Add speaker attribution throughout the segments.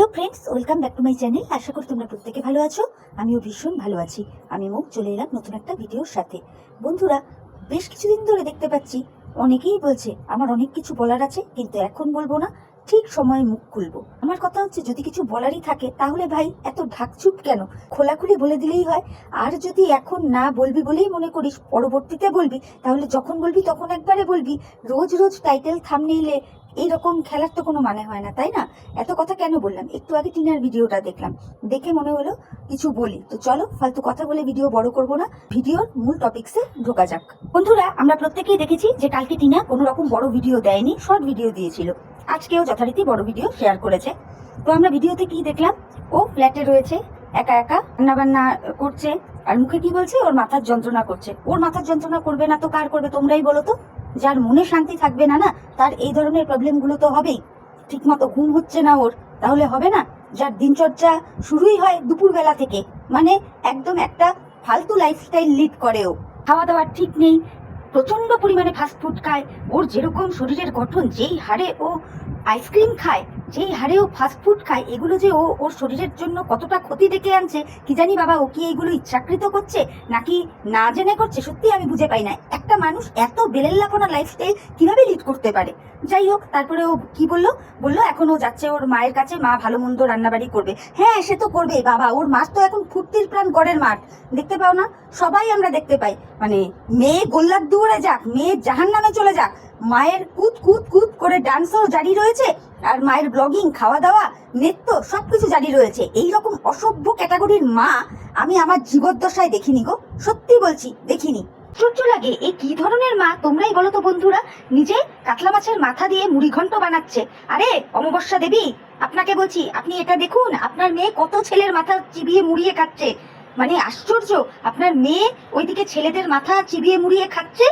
Speaker 1: Hello friends welcome back to my channel আশা করি তোমরা প্রত্যেকে ভালো আছো। আমিও ভীষণ ভালো আছি। আমি মুখ চলে এলাম নতুন একটা ভিডিওর সাথে। বন্ধুরা, বেশ কিছুদিন ধরে দেখতে পাচ্ছি, অনেকেই বলছে, আমার অনেক কিছু বলার আছে, কিন্তু এখন বলব না, ঠিক সময়ে মুখ খুলবো। আমার কথা হচ্ছে, যদি কিছু বলারই থাকে, তাহলে ভাই, এত ঢাকচুপ কেন? খোলাখুলি বলে দিলেই হয়। আর যদি এখন না বলবি বলেই মনে করিস, পরবর্তীতে বলবি, তাহলে যখন বলবি তখন একবারে বলবি। রোজ রোজ টাইটেল থামনেইলে এইরকম খেলার তো কোনো মানে হয় না, তাই না? এত কথা কেন বললাম? একটু আগে টিনার ভিডিওটা দেখলাম। দেখে মনে হলো কিছু বলি। তো চলো, ফালতু কথা বলে ভিডিও বড় করব না। ভিডিওর মূল টপিকসে ঢোকা যাক। বন্ধুরা, আমরা প্রত্যেকেই দেখেছি যে কালকে টিনা কোনো রকম বড় ভিডিও দেয়নি শর্ট ভিডিও দিয়েছিল। আজকেও যথারীতি বড় ভিডিও শেয়ার করেছে। তো আমরা ভিডিওতে কি দেখলাম? ও ফ্ল্যাটে রয়েছে, একা একা রান্না বান্না করছে, আর মুখে কি বলছে? ওর মাথার যন্ত্রণা করছে। ওর মাথার যন্ত্রণা করবে না তো কার করবে তোমরাই বলো তো। যার মনে শান্তি থাকবে না না, তার এই ধরনের প্রবলেমগুলো তো হবেই। ঠিকমতো ঘুম হচ্ছে না ওর, তাহলে হবে না? যার দিনচর্চা শুরুই হয় দুপুরবেলা থেকে মানে একদম একটা ফালতু লাইফস্টাইল লিড করে ও। খাওয়া দাওয়া ঠিক নেই, প্রচণ্ড পরিমাণে ফাস্টফুড খায়, ওর যেরকম শরীরের গঠন যেই হারে ও আইসক্রিম খায় যেই হারে ও ফাস্টফুড খায়, এগুলো যে ও ওর শরীরের জন্য কতটা ক্ষতি ডেকে আনছে, কি জানি বাবা, ও কি এইগুলো ইচ্ছাকৃত করছে, নাকি না জেনে করছে, সত্যি আমি বুঝে পাই না। একটা মানুষ এত বেলেল্লাপনা লাইফস্টাইল কীভাবে লিড করতে পারে? যাই হোক, তারপরে ও কি বলল? বলল, এখন ও যাচ্ছে ওর মায়ের কাছে, মা ভালো মন্দ রান্নাবাড়ি করবে। হ্যাঁ সে তো করবে, বাবা, ওর মাস তো এখন ফুর্তির প্রাণ গড়ের মাঠ। দেখতে পাও না? সবাই আমরা দেখতে পাই। মানে মেয়ে গোল্লার দুয়ারে যাক, মেয়ে জাহান নামে চলে যাক, মায়ের কুত কুত কুত করে ডান্সও জারি রয়েছে আর মায়ের ব্লগিং খাওয়া দাওয়া নৃত্য, সবকিছু জারি রয়েছে। এই রকম অসভ্য ক্যাটাগরির মা আমি আমার জীবদ্দশায় দেখিনি গো। সত্যি বলছি, দেখিনি। আশ্চর্য লাগে এই কি ধরনের মা? তোমরাই বলো তো বন্ধুরা, নিজে কাতলা মাছের মাথা দিয়ে মুড়ি ঘন্ট বানাচ্ছে। আরে, অমাবস্যা দেবী, আপনাকে বলছি, আপনি এটা দেখুন, আপনার মেয়ে কত ছেলের মাথা চিবিয়ে মুড়িয়ে খাচ্ছে মানে আশ্চর্য। আপনার মেয়ে ওইদিকে ছেলেদের মাথা চিবিয়ে মুড়িয়ে খাচ্ছে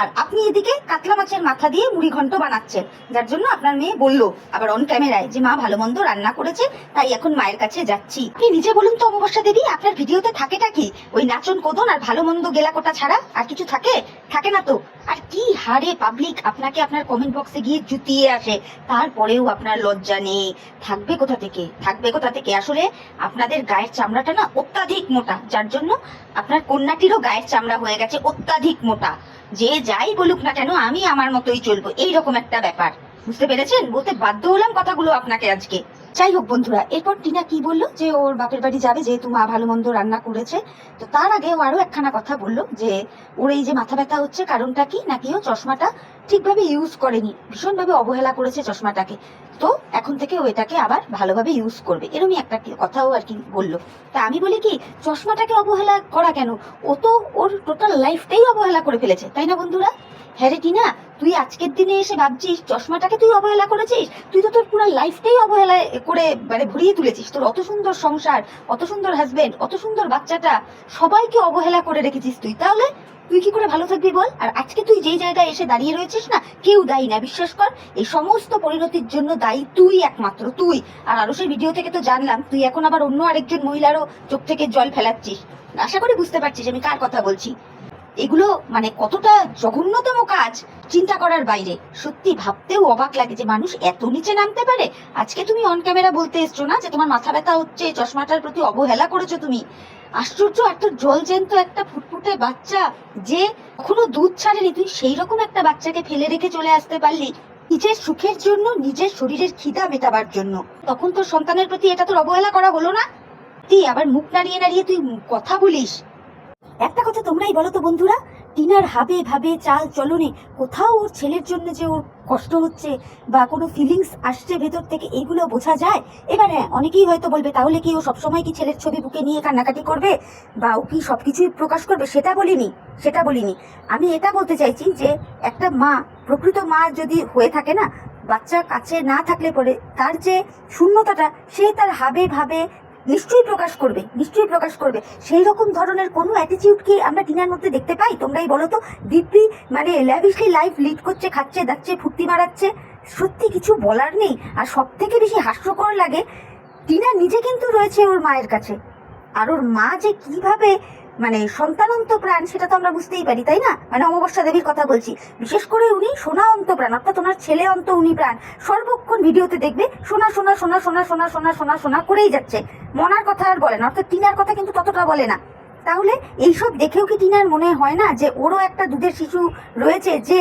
Speaker 1: আর আপনি এদিকে কাতলা মাছের মাথা দিয়ে মুড়ি ঘন্ট বানাচ্ছেন। যার জন্য আপনার মেয়ে বলল, আবার অন ক্যামেরায় যে মা ভালো মন্দ রান্না করেছে, তাই এখন মায়ের কাছে যাচ্ছি। আপনি নিজে বলুন তো, অমাবস্যা দেবী, আপনার ভিডিওতে থাকেটা কি? ওই নাচন কোদন আর ভালো মন্দ গেলাকোটা ছাড়া আর কিছু থাকে? থাকে না তো? আর কি হারে পাবলিক আপনাকে আপনার কমেন্ট বক্সে গিয়ে জুতিয়ে আসে। তারপরেও আপনার লজ্জা নেই। থাকবে কোথা থেকে? থাকবে কোথা থেকে? আসলে আপনাদের গায়ের চামড়াটা না অত্যাধিক মোটা। যার জন্য আপনার কন্যাটিরও গায়ের চামড়া হয়ে গেছে অত্যাধিক মোটা। যে যাই বলুক না কেন, আমি আমার মতোই চলবো। এইরকম একটা ব্যাপার। বুঝতে পেরেছেন? বলতে বাধ্য হলাম কথাগুলো আপনাকে আজকে। যাই হোক বন্ধুরা, এরপর টিনা কি বলল? যে ওর বাপের বাড়ি যাবে, যেহেতু মা ভালো মন্দ রান্না করেছে। তো তার আগে ও আরও একখানা কথা বলল, যে ওর এই যে মাথা ব্যথা হচ্ছে, কারণটা কি? নাকি ও চশমাটা ঠিকভাবে ইউজ করেনি? ভীষণভাবে অবহেলা করেছে চশমাটাকে। তো এখন থেকে ও এটাকে আবার ভালোভাবে ইউজ করবে। এরমই একটা কথাও আর কি বলল। তা আমি বলি কি, চশমাটাকে অবহেলা করা কেন? ও তো ওর টোটাল লাইফটাই অবহেলা করে ফেলেছে, তাই না বন্ধুরা? হ্যাঁ রে টিনা, তুই আজকের দিনে এসে ভাবছিস, চশমাটাকে তুই অবহেলা করেছিস? তুই তো তোর পুরো লাইফটাই অবহেলা করে মানে ভরিয়ে তুলেছিস। তোর অত সুন্দর সংসার, অত সুন্দর হাজবেন্ড অত সুন্দর বাচ্চাটা, সবাইকে অবহেলা করে রেখেছিস তুই। তাহলে তুই কি করে ভালো থাকবি বল? আর আজকে তুই যেই জায়গায় এসে দাঁড়িয়ে রয়েছিস না, কেউ দায়ী না, বিশ্বাস কর, এই সমস্ত পরিণতির জন্য দায়ী তুই একমাত্র তুই। আর আরও সেই ভিডিও থেকে তো জানলাম, তুই এখন আবার অন্য আরেকজন মহিলারও চোখ থেকে জল ফেলাচ্ছিস। আশা করি বুঝতে পারছিস আমি কার কথা বলছি। এগুলো মানে কতটা জঘন্যতম কাজ চিন্তা করার বাইরে। সত্যি ভাবতেও অবাক লাগে যে মানুষ এত নিচে নামতে পারে। আজকে তুমি অন ক্যামেরা বলতে এসছো না যে তোমার মাথা ব্যথা হচ্ছে, চশমাটার প্রতি অবহেলা করেছ তুমি? আশ্চর্য এত জল জ্যান্ত একটা ফুটফুটে বাচ্চা যে কখনো দুধ ছাড়েনি। তুই সেই রকম একটা বাচ্চাকে ফেলে রেখে চলে আসতে পারলি নিজের সুখের জন্য, নিজের শরীরের খিদা মেটাবার জন্য। তখন তোর সন্তানের প্রতি এটা তোর অবহেলা করা হলো না? তুই আবার মুখ নাড়িয়ে নাড়িয়ে তুই কথা বলিস। একটা কথা তোমরাই বলো তো বন্ধুরা, টিনার হাবে ভাবে চাল চলনে কোথাও ওর ছেলের জন্য যে ওর কষ্ট হচ্ছে বা কোনো ফিলিংস আসছে ভেতর থেকে, এগুলো বোঝা যায়? এবার হ্যাঁ অনেকেই হয়তো বলবে, তাহলে কি ও সবসময় কি ছেলের ছবি বুকে নিয়ে কান্নাকাটি করবে? বা ও কি সব কিছুই প্রকাশ করবে? সেটা বলিনি সেটা বলিনি। আমি এটা বলতে চাইছি যে, একটা মা, প্রকৃত মা যদি হয়ে থাকে না, বাচ্চা কাছে না থাকলে পরে তার যে শূন্যতাটা, সে তার হাবে ভাবে নিশ্চয়ই প্রকাশ করবে, নিশ্চয়ই প্রকাশ করবে। সেই রকম ধরনের কোনো অ্যাটিটিউড কি আমরা টিনার মধ্যে দেখতে পাই? তোমরাই বলো তো। দিব্যি মানে ল্যাভিশলি লাইফ লিড করছে, খাচ্ছে, দাচ্ছে, ফুর্তি মারাচ্ছে। সত্যি কিছু বলার নেই। আর সব থেকে বেশি হাস্যকর লাগে, টিনা নিজে কিন্তু রয়েছে ওর মায়ের কাছে। আর ওর মা যে কীভাবে মানে সন্তানন্ত প্রাণ, সেটা তো আমরা বুঝতেই পারি, তাই না? মানে অমাবস্যা দেবীর কথা বলছি। বিশেষ করে উনি সোনা অন্ত প্রাণ, অর্থাৎ ওনার ছেলে অন্ত উনি প্রাণ। সর্বক্ষণ ভিডিওতে দেখবে সোনা সোনা সোনা সোনা সোনা সোনা সোনা সোনা করেই যাচ্ছে। মনার কথা আর বলে না, অর্থাৎ টিনার কথা কিন্তু ততটা বলে না। তাহলে এইসব দেখেও কি টিনার মনে হয় না যে ওরও একটা দুধের শিশু রয়েছে যে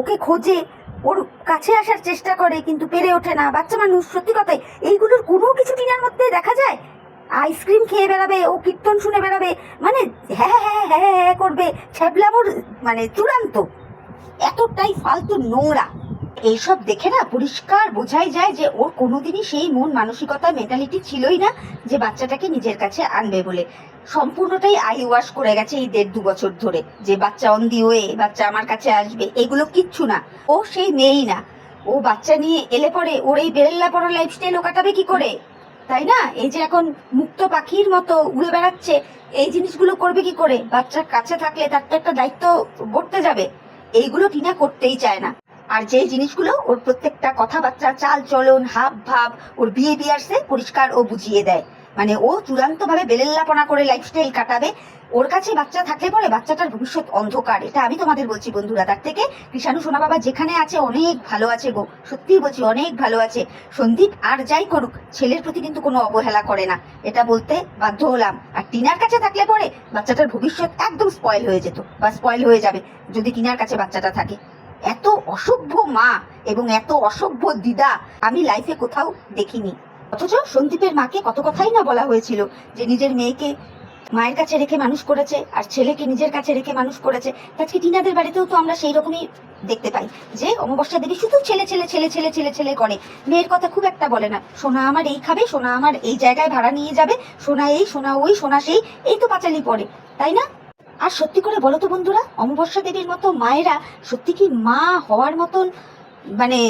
Speaker 1: ওকে খোঁজে, ওর কাছে আসার চেষ্টা করে, কিন্তু পেরে ওঠে না? বাচ্চা মানুষ, সত্যি কথাই, এইগুলোর কোনো কিছু টিনার মধ্যে দেখা যায়? আইসক্রিম খেয়ে বেড়াবে, ও কীর্তন শুনে বেড়াবে মানে হ্যাঁ হ্যাঁ হ্যাঁ হ্যাঁ করবে ছ্যাবলামোর মানে চূড়ান্ত। এতটাই ফালতু নোংরা। এইসব দেখে না পরিষ্কার বোঝাই যায় যে ওর কোনোদিনই সেই মন মানসিকতা মেন্টালিটি ছিলই না যে বাচ্চাটাকে নিজের কাছে আনবে বলে। সম্পূর্ণটাই আই ওয়াশ করে গেছে এই দেড় দু বছর ধরে যে বাচ্চা অন দি ওয়ে বাচ্চা আমার কাছে আসবে, এগুলো কিচ্ছু না। ও সেই মেয়েই না। ও বাচ্চা নিয়ে এলে পরে ওর এই বেরেল্লা পড়া লাইফস্টাইল ও কাটাবে কি করে? তাই না? এই যে এখন মুক্ত পাখির মতো উড়ে বেড়াচ্ছে, এই জিনিসগুলো করবে কি করে? বাচ্চার কাছে থাকলে তার তো একটা দায়িত্ব করতে যাবে। এইগুলো টিনা করতেই চায় না। আর যে জিনিসগুলো ওর প্রত্যেকটা কথাবার্তা চাল চলন হাব ভাব ওর বিহেভিয়ার্সে পরিষ্কার ও বুঝিয়ে দেয়। মানে ও চূড়ান্ত ভাবে বেলেল্লাপনা করে লাইফস্টাইল কাটাবে ওর কাছে বাচ্চা থাকলে পরে বাচ্চাটার ভবিষ্যৎ অন্ধকার। এটা আমি তোমাদের বলছি বন্ধুরা, তার থেকে কৃষাণু সোনা বাবা যেখানে আছে অনেক ভালো আছে গো। সত্যিই বলছি অনেক ভালো আছে। সন্দীপ আর যাই করুক, ছেলের প্রতি কিন্তু কোনো অবহেলা করে না। এটা বলতে বাধ্য হলাম। আর টিনার কাছে থাকলে পরে বাচ্চাটার ভবিষ্যৎ একদম স্পয়েল হয়ে যেত বা স্পয়েল হয়ে যাবে যদি টিনার কাছে বাচ্চাটা থাকে। এত অসভ্য মা এবং এত অসভ্য দিদা আমি লাইফে কোথাও দেখিনি। অথচ সন্দীপের মাকে কত কথাই না বলা হয়েছিল যে নিজের মেয়েকে মায়ের কাছে রেখে মানুষ করেছে, আর ছেলেকে নিজের কাছে রেখে মানুষ করেছে। আজকে টিনাদের বাড়িতেও তো আমরা সেই রকমই দেখতে পাই, যে অমাবস্যা দেবী শুধু ছেলে ছেলে ছেলে ছেলে ছেলে ছেলে করে। মেয়ের কথা খুব একটা বলে না, সোনা আমার এই খাবে, সোনা আমার এই জায়গায় ভাড়া নিয়ে যাবে, সোনা এই, সোনা ওই, সোনা সেই, এই তো পাঁচালি পড়ে, তাই না? আর সত্যি করে বলো তো বন্ধুরা, অমাবস্যা দেবীর মতো মায়েরা সত্যি কি মা হওয়ার মতন মানে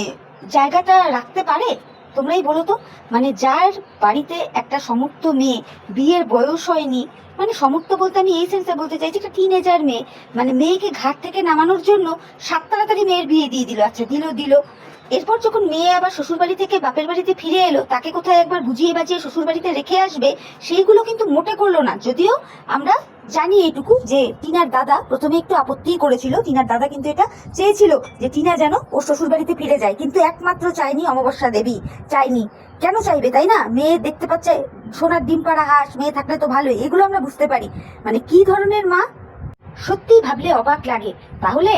Speaker 1: জায়গাটা রাখতে পারে? তোমরাই বলো তো। মানে যার বাড়িতে একটা সমর্থ মেয়ে, বিয়ের বয়স হয়নি মানে সমর্থ বলতে আমি এই সেন্সে বলতে চাইছি একটা টিনেজার মেয়ে মানে মেয়েকে ঘাট থেকে নামানোর জন্য সাত তাড়াতাড়ি মেয়ের বিয়ে দিয়ে দিল আচ্ছা দিল দিল। এরপর যখন মেয়ে আবার শ্বশুর বাড়ি থেকে বাপের বাড়িতে ফিরে এলো, তাকে কোথায় একবার বুঝিয়ে বাজিয়ে শ্বশুর বাড়িতে রেখে আসবে, সেইগুলো কিন্তু মোটে করল না। যদিও আমরা জানি এইটুকু যে টিনার দাদা প্রথমে একটু আপত্তি করেছিল, টিনার দাদা কিন্তু এটা চেয়েছিল যে টিনা যেন ওর শ্বশুর বাড়িতে ফিরে যায়, কিন্তু একমাত্র চাইনি অমাবস্যা দেবী, চাইনি। কেন চাইবে, তাই না? মেয়ে দেখতে পাচ্ছে সোনার ডিম পাড়া হাঁস, মেয়ে থাকলে তো ভালোই। এগুলো আমরা বুঝতে পারি। মানে কি ধরনের মা? সত্যি ভাবলে অবাক লাগে। তাহলে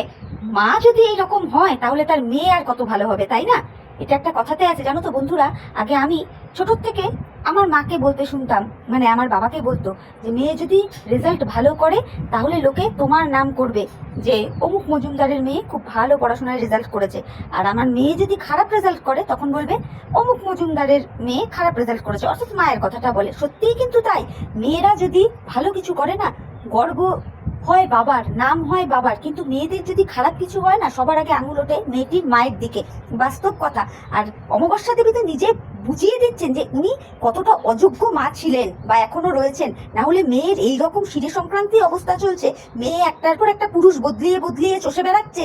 Speaker 1: মা যদি এইরকম হয়, তাহলে তার মেয়ে আর কত ভালো হবে, তাই না? এটা একটা কথাতে আছে, জানো তো বন্ধুরা? আগে আমি ছোটোর থেকে আমার মাকে বলতে শুনতাম মানে আমার বাবাকে বলতো যে, মেয়ে যদি রেজাল্ট ভালো করে, তাহলে লোকে তোমার নাম করবে যে, অমুক মজুমদারের মেয়ে খুব ভালো পড়াশোনায় রেজাল্ট করেছে। আর আমার মেয়ে যদি খারাপ রেজাল্ট করে, তখন বলবে, অমুক মজুমদারের মেয়ে খারাপ রেজাল্ট করেছে। অর্থাৎ মায়ের কথাটা বলে। সত্যিই কিন্তু তাই। মেয়েরা যদি ভালো কিছু করে না, গর্ব হয় বাবার, নাম হয় বাবার, কিন্তু মেয়েদের যদি খারাপ কিছু হয় না, সবার আগে আঙুল ওঠে মেয়েটির মায়ের দিকে। বাস্তব কথা। আর অমাবস্যা দেবী তো নিজে বুঝিয়ে দিচ্ছেন যে উনি কতটা অযোগ্য মা ছিলেন বা এখনও রয়েছেন। না হলে মেয়ের এই রকম শিরে সংক্রান্তি অবস্থা চলছে, মেয়ে একটার পর একটা পুরুষ বদলিয়ে বদলিয়ে চষে বেড়াচ্ছে,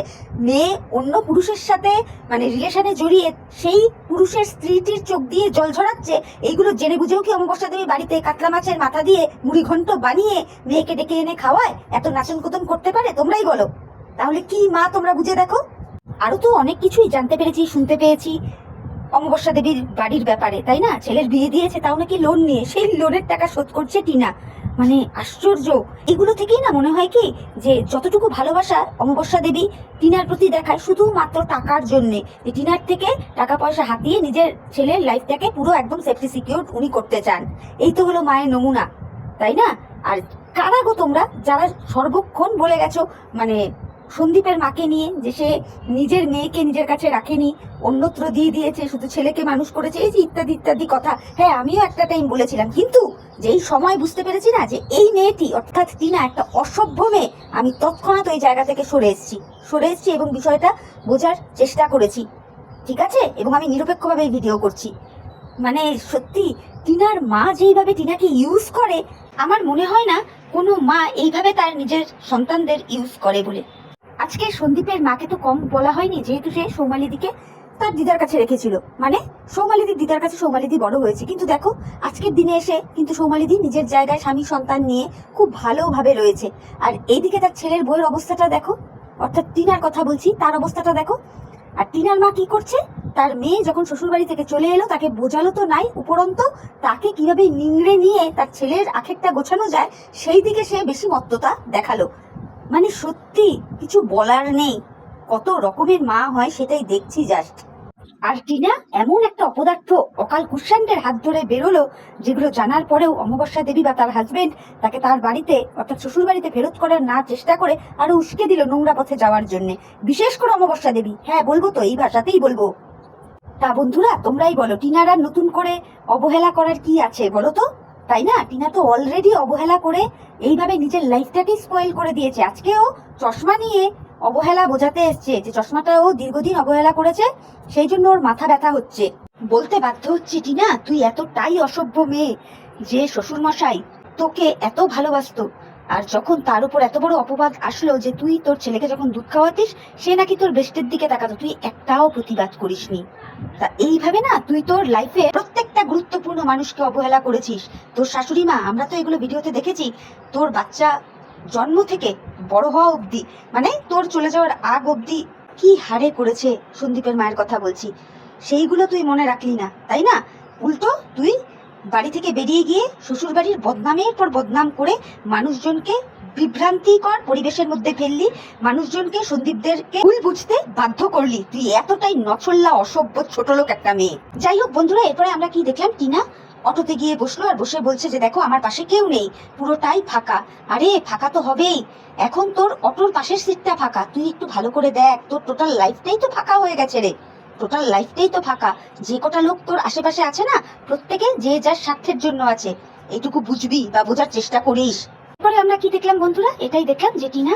Speaker 1: মেয়ে অন্য পুরুষের সাথে মানে রিলেশনে জড়িয়ে সেই পুরুষের স্ত্রীটির চোখ দিয়ে জল ঝরাচ্ছে, এইগুলো জেনে বুঝেও কি অমাবস্যা দেবী বাড়িতে কাতলা মাছের মাথা দিয়ে মুড়ি ঘন্ট বানিয়ে মেয়েকে ডেকে এনে খাওয়ায়? এত নাচন কুতন করতে পারে? তোমরাই বলো। তাহলে কি মা তোমরা বুঝে দেখো? আরও তো অনেক কিছুই জানতে পেরেছি, শুনতে পেয়েছি। অমাবস্যা দেবীর বাড়ির ব্যাপারে, তাই না? ছেলের বিয়ে দিয়েছে, তাও নাকি লোন নিয়ে। সেই লোনের টাকা শোধ করছে টিনা। মানে আশ্চর্য। এগুলো থেকেই না মনে হয় কি, যে যতটুকু ভালোবাসা অমাবস্যা দেবী টিনার প্রতি দেখায়, শুধুমাত্র টাকার জন্যে। টিনার থেকে টাকা পয়সা হাতিয়ে নিজের ছেলের লাইফটাকে পুরো একদম সেফটি সিকিউর উনি করতে চান। এই তো হলো মায়ের নমুনা, তাই না? আর কারা গো তোমরা, যারা সর্বক্ষণ বলে গেছো মানে সন্দীপের মাকে নিয়ে যে সে নিজের মেয়েকে নিজের কাছে রাখেনি, অন্যত্র দিয়ে দিয়েছে, শুধু ছেলেকে মানুষ করেছে, এই যে ইত্যাদি ইত্যাদি কথা। হ্যাঁ আমিও একটা টাইম বলেছিলাম, কিন্তু যেই সময় বুঝতে পেরেছি না যে এই মেয়েটি, অর্থাৎ টিনা, একটা অসভ্য মেয়ে, আমি তৎক্ষণাৎ ওই জায়গা থেকে সরে এসেছি। সরে এসেছি এবং বিষয়টা বোঝার চেষ্টা করেছি। ঠিক আছে? এবং আমি নিরপেক্ষভাবে ভিডিও করছি। মানে সত্যি, টিনার মা যেইভাবে টিনাকে ইউজ করে, আমার মনে হয় না কোনো মা এইভাবে তার নিজের সন্তানদের ইউজ করে বলে। আজকে সন্দীপের মাকে তো কম বলা হয়নি, যেহেতু সে সৌমালি দিকে তার দিদার কাছে রেখেছিল। মানে সৌমালিদির দিদার কাছে সৌমালিদি বড় হয়েছে। কিন্তু দেখো, আজকের দিনে এসে কিন্তু সৌমালিদি নিজের জায়গায় স্বামী সন্তান নিয়ে খুব ভালোভাবে রয়েছে। আর এইদিকে তার ছেলের বইয়ের অবস্থাটা দেখো, অর্থাৎ টিনার কথা বলছি, তার অবস্থাটা দেখো। আর টিনার মা কি করছে? তার মেয়ে যখন শ্বশুরবাড়ি থেকে চলে এলো, তাকে বোঝালো তো নাই উপরন্ত, তাকে কীভাবে নিংড়ে নিয়ে তার ছেলের আখেরটা গোছানো যায় সেই দিকে সে বেশি মত্ততা দেখাল। মানে সত্যি কিছু বলার নেই। কত রকমের মা হয় সেটাই দেখছি জাস্ট আর টিনা এমন একটা অপদার্থ, অকাল কুষাণ্ডের হাত ধরে বেরোলো, যেগুলো জানার পরেও অমাবস্যা দেবী বা তার হাজবেন্ড তাকে তার বাড়িতে অর্থাৎ শ্বশুর বাড়িতে ফেরত করার না চেষ্টা করে আরও উস্কে দিল নোংরা পথে যাওয়ার জন্য। বিশেষ করে অমাবস্যা দেবী। হ্যাঁ বলব তো, এই ভাষাতেই বলব। তা বন্ধুরা, তোমরাই বলো, টিনার নতুন করে অবহেলা করার কি আছে, বলো তো? তাই না? টিনা তো অলরেডি অবহেলা করে এইভাবে নিজের লাইফটাকে স্পয়েল করে দিয়েছে। আজকেও চশমা নিয়ে অবহেলা বোঝাতে এসছে যে চশমাটা ও দীর্ঘদিন অবহেলা করেছে, সেই জন্য ওর মাথা ব্যথা হচ্ছে। বলতে বাধ্য হচ্ছে টিনা, তুই এতটাই অসভ্য মেয়ে যে শ্বশুরমশাই তোকে এত ভালোবাসতো। আর যখন তার উপর এত বড় অপবাদ আসলো যে তুই তোর ছেলেকে যখন দুধ খাওয়াতিস, সে নাকি তোর বেস্টের দিকে তাকাতো, তুই একটাও প্রতিবাদ করিসনি। তা এইভাবে না তুই তোর লাইফে প্রত্যেকটা গুরুত্বপূর্ণ মানুষকে অবহেলা করেছিস। তোর শাশুড়ি মা, আমরা তো এগুলো ভিডিওতে দেখেছি, তোর বাচ্চা জন্ম থেকে বড় হওয়া অবধি মানে তোর চলে যাওয়ার আগ অবধি কি হারে করেছে সন্দীপের মায়ের কথা বলছি, সেইগুলো তুই মনে রাখলি না, তাই না? উল্টো তুই বাড়ি থেকে বেরিয়ে গিয়ে শ্বশুর বাড়ির বদনামের পর বদনাম করে মানুষজনকে বিভ্রান্তিকর পরিবেশের মধ্যে ফেললি, মানুষজনকে সন্দীপদেরকে ভুল বুঝতে বাধ্য করলি। তুই এতটাই নছল্লা, অসভ্য, ছোট লোক একটা মেয়ে। যাই হোক বন্ধুরা, এরপরে আমরা কি দেখলাম? টিনা অটোতে গিয়ে বসল আর বসে বলছে যে, দেখো, আমার পাশে কেউ নেই। পুরোটাই ফাঁকা। আরে, ফাঁকা তো হবেই। এখন তোর অটোর পাশের সিটটা ফাঁকা। তুই একটু ভালো করে দেখ, তোর টোটাল লাইফটাই তো ফাঁকা হয়ে গেছে রে। টোটাল লাইফটাই তো ফাঁকা। যে কটা লোক তোর আশেপাশে আছে না, প্রত্যেকে যে যার স্বার্থের জন্য আছে। এইটুকু বুঝবি বা বোঝার চেষ্টা করিস। তারপরে আমরা কি দেখলাম বন্ধুরা? এটাই দেখলাম যে টিনা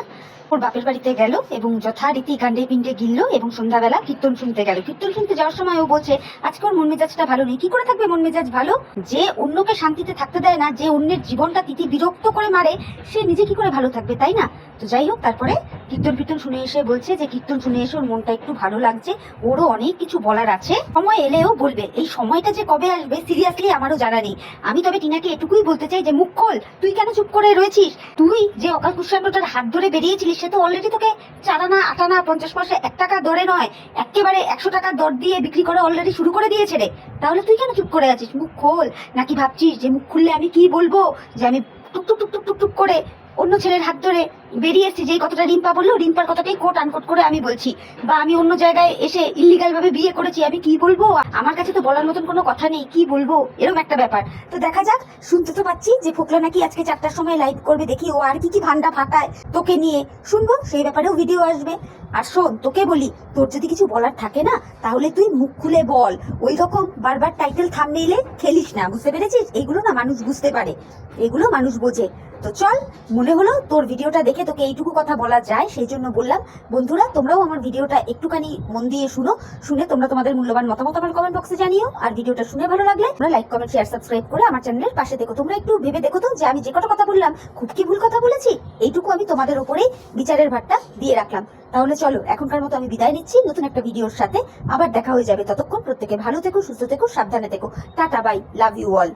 Speaker 1: ওর বাপের বাড়িতে গেল এবং যথারীতি কাণ্ডে পিণ্ডে গিলল এবং সন্ধ্যাবেলা কীর্তন শুনতে গেল। কীর্তন শুনতে যাওয়ার সময় ও বলছে, আজকে ওর মন মেজাজটা ভালো নেই। কি করে থাকবে মন মেজাজ ভালো? যে অন্যকে শান্তিতে থাকতে দেয় না, যে অন্যের জীবনটা তিতি বিরক্ত করে মারে, সে নিজে কি করে ভালো থাকবে, তাই না? তো যাই হোক, তারপরে কীর্তন কীর্তন শুনে এসে বলছে যে, কীর্তন শুনে এসে ওর মনটা একটু ভালো লাগছে। ওরও অনেক কিছু বলার আছে। সময় এলেও বলবে, এই সময়টা যে কবে আসবে, সিরিয়াসলি আমারও জানা নেই। আমি তবে টিনাকে এটুকুই বলতে চাই যে, মুখ খোল। তুই কেন চুপ করে রয়েছিস? তুই যে অকাল কুষ্মাণ্ডটার হাত ধরে বেরিয়েছিলিস সে তো অলরেডি তোকে চারানা, আটানা, পঞ্চাশ পয়সা এক টাকা দরে নয়, একেবারে একশো টাকা দর দিয়ে বিক্রি করে অলরেডি শুরু করে দিয়েছে রে। তাহলে তুই কেন চুপ করে আছিস? মুখ খোল। নাকি ভাবছিস যে মুখ খুললে আমি কি বলব? যে আমি টুক টুক টুক টুক টুক টুক করে অন্য ছেলের হাত ধরে বেরিয়ে এসেছি, যেই কথাটা রিম্পা বলল রিম্পার কথাটাই কোট আনকোট করে আমি বলছি। বা আমি অন্য জায়গায় এসে ইলিগাল ভাবে বিয়ে করেছি, আমি কি বলব? আমার কাছে তো বলার মতন কোনো কথা নেই, কি বলব? এরকম একটা ব্যাপার। তো দেখা যাক, শুনতে তো পাচ্ছি যে ফোকলা নাকি আজকে চারটার সময় লাইভ করবে, দেখি ও আর কি কি ভান্ডা ফাটায় তোকে নিয়ে। শুনব, সেই ব্যাপারেও ভিডিও আসবে। আর শোন, তোকে বলি, তোর যদি কিছু বলার থাকে না, তাহলে তুই মুখ খুলে বল। ওই রকম বারবার টাইটেল থামনেইলে খেলিস না, বুঝতে পেরেছিস? এগুলো না মানুষ বুঝতে পারে। এগুলো মানুষ বোঝে। তো চল মনে হলো তোর ভিডিওটা দেখে তোকে এইটুকু কথা বলা যায়, সেই জন্য বললাম, বন্ধুরা, তোমরাও আমার ভিডিওটা একটুখানি মন দিয়ে শুনো, শুনে তোমরা তোমাদের মূল্যবান মতামত আমার কমেন্ট বক্সে জানিও, আর ভিডিওটা শুনে ভালো লাগলে তোমরা লাইক কমেন্ট শেয়ার সাবস্ক্রাইব করে আমার চ্যানেলের পাশে দেখো। তোমরা একটু ভেবে দেখো তো যে আমি যে কটা কথা বললাম, খুব কি ভুল কথা বলেছি? এইটুকু আমি তোমাদের ওপরেই বিচারের ভারটা দিয়ে রাখলাম। তাহলে চলো, এখনকার মতো আমি বিদায় নিচ্ছি, নতুন একটা ভিডিওর সাথে আবার দেখা হয়ে যাবে ততক্ষণ প্রত্যেকে ভালো থেকো, সুস্থ থেকো, সাবধানে থেকো। Tata bye love you all